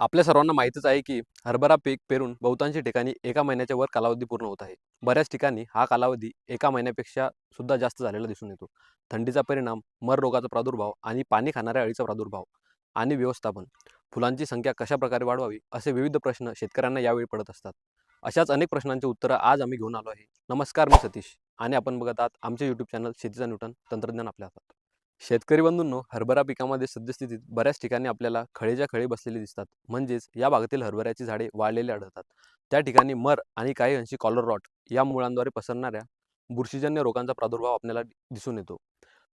आपल्या सर्वांना माहितच आहे की हरभरा पीक पेरून बहुतांशी ठिकाणी एका महिन्याच्या वर कालावधी पूर्ण होत आहे. बऱ्याच ठिकाणी हा कालावधी एका महिन्यापेक्षा सुद्धा जास्त झालेला दिसून येतो. थंडीचा परिणाम मर रोगाचा प्रादुर्भाव आणि पाणी खाणाऱ्या अळीचा प्रादुर्भाव आणि व्यवस्थापन फुलांची संख्या कशा प्रकारे वाढवावी असे विविध प्रश्न शेतकऱ्यांना यावेळी पडत असतात. अशाच अनेक प्रश्नांची उत्तरं आज आम्ही घेऊन आलो आहे. नमस्कार मी सतीश आणि आपण बघत आहात आमचे यूट्यूब चॅनल शेतीचा न्यूटन तंत्रज्ञान आपल्या हातात. शेतकरी बंधूंनो हरभरा पिकामध्ये सद्यस्थितीत बऱ्याच ठिकाणी आपल्याला खळेच्या खळे बसलेले दिसतात. म्हणजेच या भागातील हरभऱ्याची झाडे वाळलेली आढळतात. त्या ठिकाणी मर आणि काही अंशी कॉलर रॉट या मुळांद्वारे पसरणाऱ्या बुरशीजन्य रोगांचा प्रादुर्भाव आपल्याला दिसून येतो.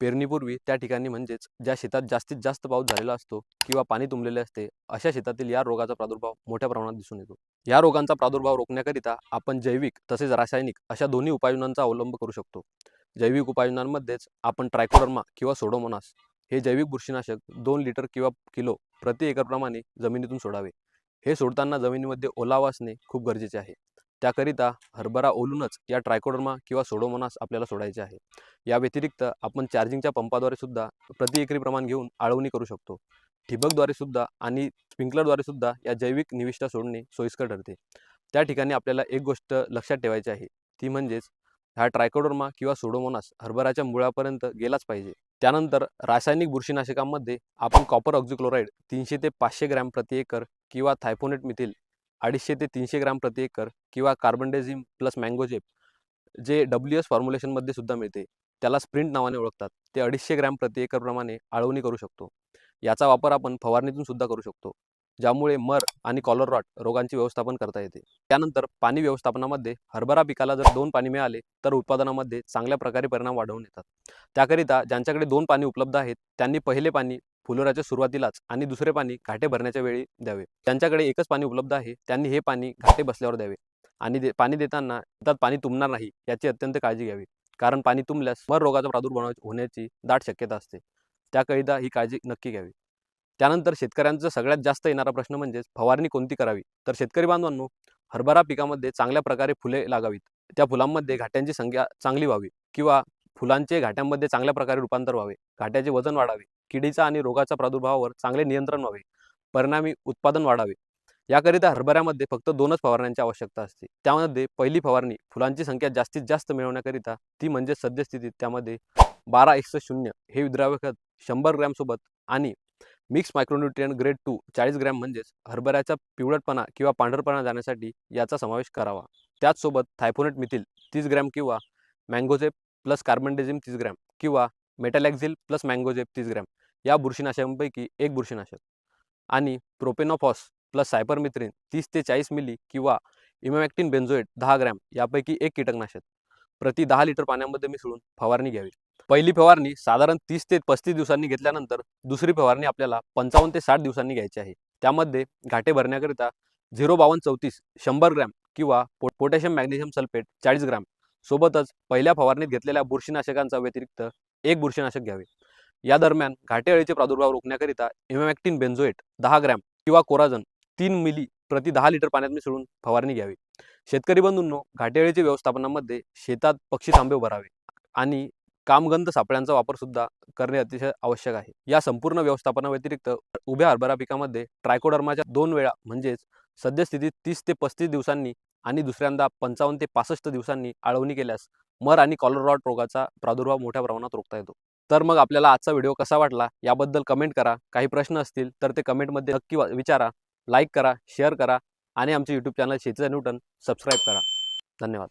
पेरणीपूर्वी त्या ठिकाणी म्हणजेच ज्या शेतात जास्तीत जास्त पाऊस झालेला असतो किंवा पाणी तुंबलेले असते अशा शेतातील या रोगाचा प्रादुर्भाव मोठ्या प्रमाणात दिसून येतो. या रोगांचा प्रादुर्भाव रोखण्याकरिता आपण जैविक तसेच रासायनिक अशा दोन्ही उपाययोजनांचा अवलंब करू शकतो. जैविक उपाययोजनांमध्येच आपण ट्रायकोडर्मा किंवा सोडोमोनास हे जैविक बुरशीनाशक दोन लिटर किंवा किलो प्रति एकरप्रमाणे जमिनीतून सोडावे. हे सोडताना जमिनीमध्ये ओलावा असणे खूप गरजेचे आहे. त्याकरिता हरभरा ओलूनच या ट्रायकोडर्मा किंवा सोडोमोनास आपल्याला सोडायचे आहे. या व्यतिरिक्त आपण चार्जिंगच्या पंपाद्वारे सुद्धा प्रति एकरी प्रमाण घेऊन आळवणी करू शकतो. ठिबकद्वारे सुद्धा आणि स्प्रिंकलरद्वारे सुद्धा या जैविक निविष्ठा सोडणे सोयीस्कर ठरते. त्या ठिकाणी आपल्याला एक गोष्ट लक्षात ठेवायची आहे. ती म्हणजेच हा ट्रायकोडर्मा किंवा सोडोमोनास हरभऱ्याच्या मुळापर्यंत गेलाच पाहिजे. त्यानंतर रासायनिक बुरशीनाशकांमध्ये आपण कॉपर ऑक्झिक्लोराईड तीनशे ते पाचशे ग्रॅम प्रति एकर किंवा थायफोनेट मिथिल अडीचशे ते तीनशे ग्रॅम प्रति एकर किंवा कार्बनडेझिम प्लस मँगोजेप जे डब्ल्यू एस फॉर्म्युलेशनमध्ये सुद्धा मिळते त्याला स्प्रिंट नावाने ओळखतात. ते अडीचशे ग्रॅम प्रति एकरप्रमाणे आळवणी करू शकतो. याचा वापर आपण फवारणीतून सुद्धा करू शकतो. ज्यामुळे मर आणि कॉलर रॉट रोगांचे व्यवस्थापन करता येते. त्यानंतर पाणी व्यवस्थापनामध्ये हरभरा पिकाला जर दोन पाणी मिळाले तर उत्पादनामध्ये चांगल्या प्रकारे परिणाम वाढवून येतात. त्याकरिता ज्यांच्याकडे दोन पाणी उपलब्ध आहेत त्यांनी पहिले पाणी फुलोऱ्याच्या सुरुवातीलाच आणि दुसरे पाणी घाटे भरण्याच्या वेळी द्यावे. ज्यांच्याकडे एकच पाणी उपलब्ध आहे त्यांनी हे पाणी घाटे बसल्यावर द्यावे. आणि दे पाणी देताना त्यात पाणी तुंबणार नाही याची अत्यंत काळजी घ्यावी. कारण पाणी तुंबल्यास मर रोगाचा प्रादुर्भाव होण्याची दाट शक्यता असते. त्याकरिता ही काळजी नक्की घ्यावी. त्यानंतर शेतकऱ्यांचा सगळ्यात जास्त येणारा प्रश्न म्हणजेच फवारणी कोणती करावी? तर शेतकरी बांधवांनो हरभरा पिकामध्ये चांगल्या प्रकारे फुले लागावीत. त्या फुलांमध्ये घाट्यांची संख्या चांगली व्हावी किंवा फुलांचे घाट्यांमध्ये चांगल्या प्रकारे रूपांतर व्हावे घाट्याचे वजन वाढावे किडीचा आणि रोगाच्या प्रादुर्भावावर चांगले नियंत्रण व्हावे परिणामी उत्पादन वाढावे. याकरिता हरभऱ्यामध्ये फक्त दोनच फवारण्यांची आवश्यकता असते. त्यामध्ये पहिली फवारणी फुलांची संख्या जास्तीत जास्त मिळवण्याकरिता ती म्हणजे सद्यस्थितीत त्यामध्ये बारा एकसष्ट शून्य हे विद्राव्य खत शंभर ग्रॅमसोबत आणि मिक्स मायक्रोन्युट्रियन ग्रेड टू चाळीस ग्रॅम म्हणजेच हरभऱ्याचा पिवळटपणा किंवा पांढरपणा जाण्यासाठी याचा समावेश करावा. त्याचसोबत थायफोनेट मिथिल तीस ग्रॅम किंवा मँगोजेप प्लस कार्बनडेझिम तीस ग्रॅम किंवा मेटॅलॅक्झिल प्लस मँगोजेप तीस ग्रॅम या बुरशीनाशकांपैकी एक बुरशीनाशक आणि प्रोपेनोफॉस प्लस सायपरमिथ्रिन तीस ते चाळीस मिली किंवा इमॅक्टिन बेन्झोएट दहा ग्रॅम यापैकी एक कीटकनाशक. प्रति दहा लिटर पाण्यामध्ये मिसळून फवारणी घ्यावी. पहिली फवारणी साधारण तीस ते पस्तीस दिवसांनी घेतल्यानंतर दुसरी फवारणी आपल्याला पंचावन्न ते साठ दिवसांनी घ्यायची आहे. त्यामध्ये घाटे भरण्याकरिता झिरो बावन्न चौतीस शंभर ग्रॅम किंवा पो पोटॅशियम मॅग्नेशियम सल्फेट चाळीस ग्रॅम सोबतच पहिल्या फवारणीत घेतलेल्या बुरशीनाशकांचा व्यतिरिक्त एक बुरशीनाशक घ्यावे. या दरम्यान घाटे अळीचे प्रादुर्भाव रोखण्याकरिता इमॅक्टिन बेन्झोएट दहा ग्रॅम किंवा कोराजन तीन मिली प्रति दहा लिटर पाण्यात मिसळून फवारणी घ्यावी. शेतकरी बंधूंनो घाटे अळीचे व्यवस्थापनामध्ये शेतात पक्षी थांबे भरावे आणि कामगंध सापळ्यांचा वापर सुद्धा करणे अतिशय आवश्यक आहे. या संपूर्ण व्यवस्थापनाव्यतिरिक्त उभ्या हरभरा पिकामध्ये ट्रायकोडर्माच्या दोन वेळा म्हणजेच सद्यस्थितीत तीस ते पस्तीस दिवसांनी आणि दुसऱ्यांदा पंचावन्न ते पासष्ट दिवसांनी आळवणी केल्यास मर आणि कॉलरॉट रोगाचा प्रादुर्भाव मोठ्या प्रमाणात रोखता येतो. तर मग आपल्याला आजचा व्हिडिओ कसा वाटला याबद्दल कमेंट करा. काही प्रश्न असतील तर ते कमेंटमध्ये नक्की विचारा. लाईक करा शेअर करा आणि आमचे यूट्यूब चॅनल शेतीचा न्यूटन सबस्क्राईब करा. धन्यवाद.